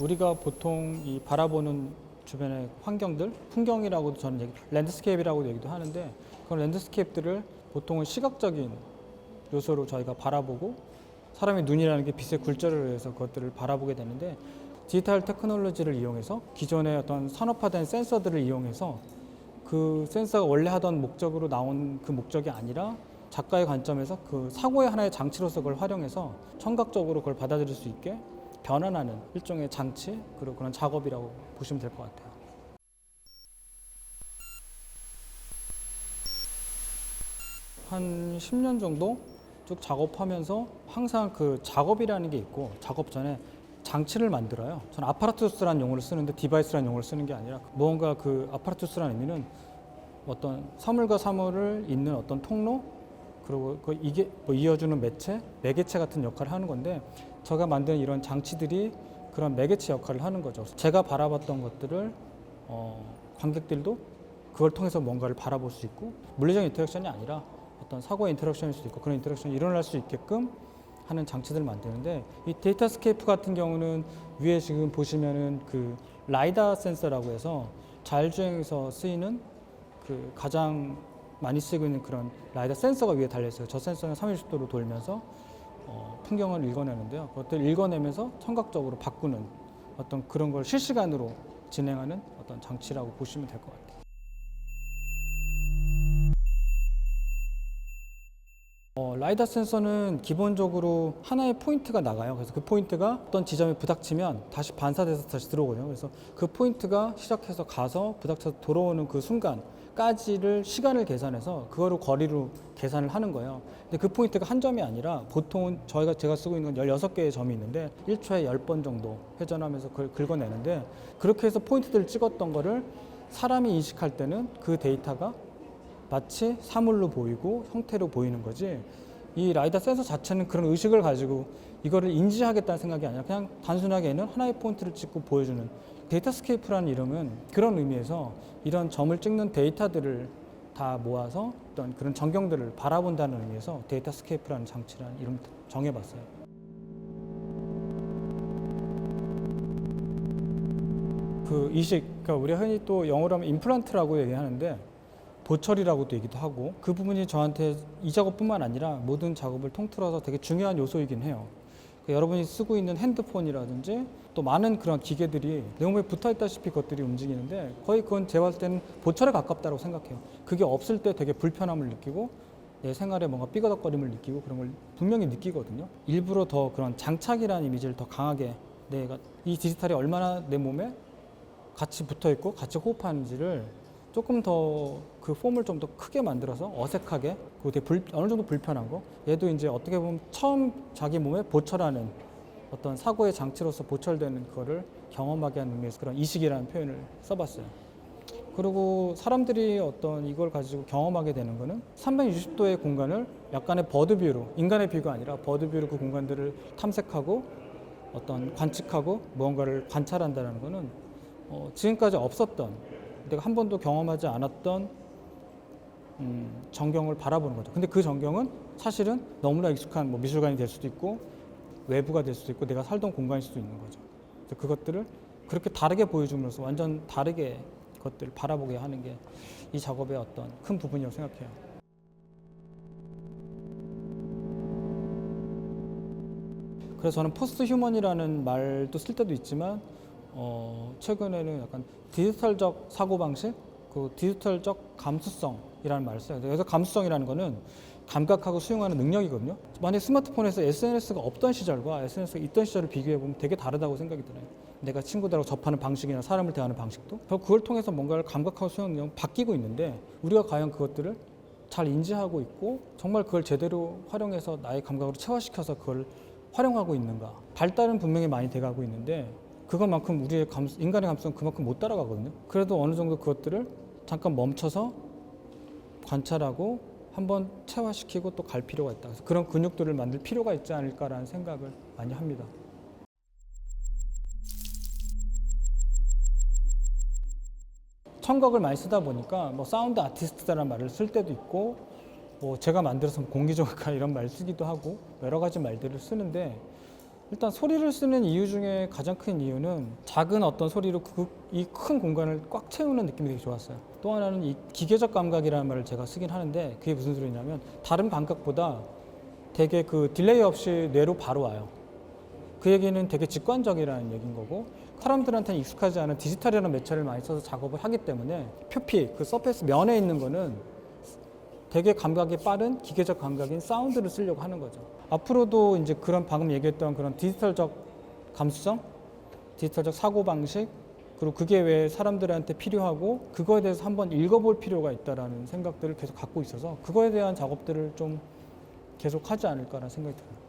우리가 보통 이 바라보는 주변의 환경들, 풍경이라고도 저는 얘기, 랜드스케이프라고 얘기도 하는데 그런 랜드스케이프들을 보통은 시각적인 요소로 저희가 바라보고 사람의 눈이라는 게 빛의 굴절을 해서 그것들을 바라보게 되는데 디지털 테크놀로지를 이용해서 기존의 어떤 산업화된 센서들을 이용해서 그 센서가 원래 하던 목적으로 나온 그 목적이 아니라 작가의 관점에서 그 사고의 하나의 장치로서 그걸 활용해서 청각적으로 그걸 받아들일 수 있게 변환하는 일종의 장치 그리고 그런 작업이라고 보시면 될 것 같아요. 한 10년 정도 쭉 작업하면서 항상 그 작업이라는 게 있고 작업 전에 장치를 만들어요. 저는 아파라투스라는 용어를 쓰는데 디바이스라는 용어를 쓰는 게 아니라 무언가 그 아파라투스라는 의미는 어떤 사물과 사물을 잇는 어떤 통로 그리고 그 이게 뭐 이어주는 매체, 매개체 같은 역할을 하는 건데 제가 만든 이런 장치들이 그런 매개체 역할을 하는 거죠. 제가 바라봤던 것들을 어, 관객들도 그걸 통해서 뭔가를 바라볼 수 있고 물리적 인터랙션이 아니라 어떤 사고의 인터랙션일 수도 있고 그런 인터랙션이 일어날 수 있게끔 하는 장치들을 만드는데 이 데이터 스케이프 같은 경우는 위에 지금 보시면은 그 라이다 센서라고 해서 자율주행에서 쓰이는 그 가장 많이 쓰고 있는 그런 라이다 센서가 위에 달려 있어요. 저 센서는 360도로 돌면서 어, 풍경을 읽어내는데요. 그것들 읽어내면서 청각적으로 바꾸는 어떤 그런 걸 실시간으로 진행하는 어떤 장치라고 보시면 될 것 같아요. 어, 라이다 센서는 기본적으로 하나의 포인트가 나가요. 그래서 그 포인트가 어떤 지점에 부닥치면 다시 반사돼서 다시 들어오거든요. 그래서 그 포인트가 시작해서 가서 부닥쳐서 돌아오는 그 순간까지를 시간을 계산해서 그거로 거리로 계산을 하는 거예요. 근데 그 포인트가 한 점이 아니라 보통은 저희가 제가 쓰고 있는 건 16개의 점이 있는데 1초에 10번 정도 회전하면서 그걸 긁어내는데 그렇게 해서 포인트들을 찍었던 거를 사람이 인식할 때는 그 데이터가 마치 사물로 보이고 형태로 보이는 거지 이 라이다 센서 자체는 그런 의식을 가지고 이거를 인지하겠다는 생각이 아니라 그냥 단순하게 얘는 하나의 포인트를 찍고 보여주는 데이터 스케이프라는 이름은 그런 의미에서 이런 점을 찍는 데이터들을 다 모아서 어떤 그런 전경들을 바라본다는 의미에서 데이터 스케이프라는 장치라는 이름을 정해봤어요. 그 이식, 그러니까 우리가 흔히 또 영어로 하면 임플란트라고 얘기하는데 보철이라고도 얘기도 하고 그 부분이 저한테 이 작업뿐만 아니라 모든 작업을 통틀어서 되게 중요한 요소이긴 해요. 그 여러분이 쓰고 있는 핸드폰이라든지 또 많은 그런 기계들이 내 몸에 붙어 있다시피 그것들이 움직이는데 거의 그건 제가 봤을 때는 보철에 가깝다고 생각해요. 그게 없을 때 되게 불편함을 느끼고 내 생활에 뭔가 삐거덕거림을 느끼고 그런 걸 분명히 느끼거든요. 일부러 더 그런 장착이라는 이미지를 더 강하게 내가 이 디지털이 얼마나 내 몸에 같이 붙어 있고 같이 호흡하는지를 조금 더 그 폼을 좀 더 크게 만들어서 어색하게 그리고 되게 불, 어느 정도 불편한 거 얘도 이제 어떻게 보면 처음 자기 몸에 보철하는 어떤 사고의 장치로서 보철되는 거를 경험하게 하는 의미에서 그런 이식이라는 표현을 써봤어요. 그리고 사람들이 어떤 이걸 가지고 경험하게 되는 거는 360도의 공간을 약간의 버드뷰로 인간의 뷰가 아니라 버드뷰로 그 공간들을 탐색하고 어떤 관측하고 무언가를 관찰한다는 거는 어, 지금까지 없었던 내가 한 번도 경험하지 않았던 음, 전경을 바라보는 거죠. 근데 그 전경은 사실은 너무나 익숙한 뭐 미술관이 될 수도 있고 외부가 될 수도 있고 내가 살던 공간일 수도 있는 거죠. 그것들을 그렇게 다르게 보여줌으로써 완전 다르게 그것들을 바라보게 하는 게 이 작업의 어떤 큰 부분이라고 생각해요. 그래서 저는 포스트 휴먼이라는 말도 쓸 때도 있지만 어, 최근에는 약간 디지털적 사고 방식, 그 디지털적 감수성이라는 말을 써요. 그래서 감수성이라는 거는 감각하고 수용하는 능력이거든요. 만약 스마트폰에서 SNS가 없던 시절과 SNS가 있던 시절을 비교해 보면 되게 다르다고 생각이 들어요. 내가 친구들하고 접하는 방식이나 사람을 대하는 방식도 그걸 통해서 뭔가를 감각하고 수용하는 능력은 바뀌고 있는데 우리가 과연 그것들을 잘 인지하고 있고 정말 그걸 제대로 활용해서 나의 감각으로 체화시켜서 그걸 활용하고 있는가 발달은 분명히 많이 돼가고 있는데 그것만큼 우리의 감, 인간의 감성은 그만큼 못 따라가거든요. 그래도 어느 정도 그것들을 잠깐 멈춰서 관찰하고 한번 체화시키고 또 갈 필요가 있다. 그래서 그런 근육들을 만들 필요가 있지 않을까라는 생각을 많이 합니다. 청각을 많이 쓰다 보니까 뭐 사운드 아티스트라는 말을 쓸 때도 있고 뭐 제가 만들어서 공기조각가 이런 말 쓰기도 하고 여러 가지 말들을 쓰는데 일단 소리를 쓰는 이유 중에 가장 큰 이유는 작은 어떤 소리로 그, 이 큰 공간을 꽉 채우는 느낌이 되게 좋았어요. 또 하나는 이 기계적 감각이라는 말을 제가 쓰긴 하는데 그게 무슨 소리냐면 다른 감각보다 되게 그 딜레이 없이 뇌로 바로 와요. 그 얘기는 되게 직관적이라는 얘기인 거고 사람들한테는 익숙하지 않은 디지털이라는 매체를 많이 써서 작업을 하기 때문에 표피 그 서페이스 면에 있는 거는 되게 감각이 빠른 기계적 감각인 사운드를 쓰려고 하는 거죠. 앞으로도 이제 그런 방금 얘기했던 그런 디지털적 감수성, 디지털적 사고 방식 그리고 그게 왜 사람들한테 필요하고 그거에 대해서 한번 읽어볼 필요가 있다라는 생각들을 계속 갖고 있어서 그거에 대한 작업들을 좀 계속 하지 않을까라는 생각이 들어요.